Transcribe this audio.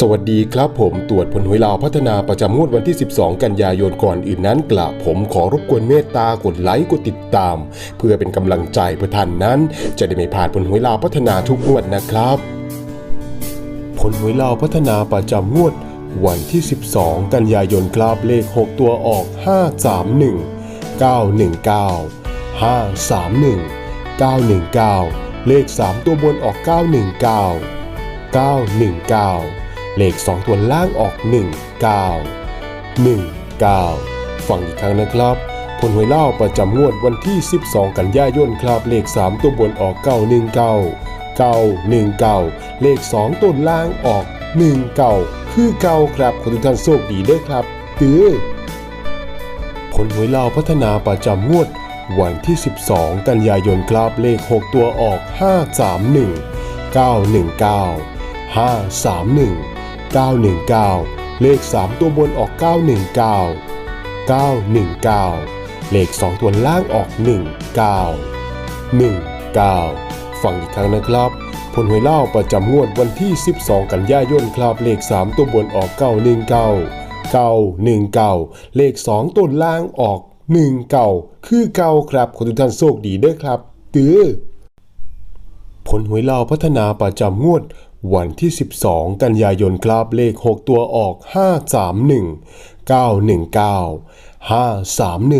สวัสดีครับผมตรวจผลหวยลาวพัฒนาประจำงวดวันที่ 12 กันยายนก่อนอื่นนั้นกระผมขอรบกวนเมตตากดไลค์กดติดตาม เพื่อเป็นกำลังใจเพื่อท่านนั้น จะได้ไม่พลาดผลหวยลาวพัฒนาทุกงวดนะครับ ผลหวยลาวพัฒนาประจำงวด วันที่ 12 กันยายนครับเลข 6 ตัวออก 531 919 531 919 เลข 3 ตัวบนออก 919 919 เลข 2 ตัวล่างออก 19 19 ฟังอีกครั้งนะครับผลหวยเล่าประจำงวดวันที่ 12 กันยายนครับเลข 3 ตัวบนออก 919 919 เลข 2 ตัวล่างออก 19 คือเก่าครับขอทุกท่านโชคดีด้อครับตือผลหวยเล่าพัฒนาประจำงวดวันที่ 12 กันยายนครับเลข 6 ตัวออก 531 919 531 919 เลข 3 ตัวบนออก 919 919 เลข 2 ตัวล่างออก 19 19 ฟังอีกครั้งนะครับ ผลหวยเล่าประจำงวดวันที่ 12 กันยายนครับเลข 3 ตัวบนออก 919 919 เลข 2ตัวล่างออก19คือเก่าครับขอทุกท่านโชคดีด้อครับ ตือผลหวยเลาพัฒนาประจำงวด วันที่ 12 กันยายนครับเลข 6 ตัวออก 531 919 531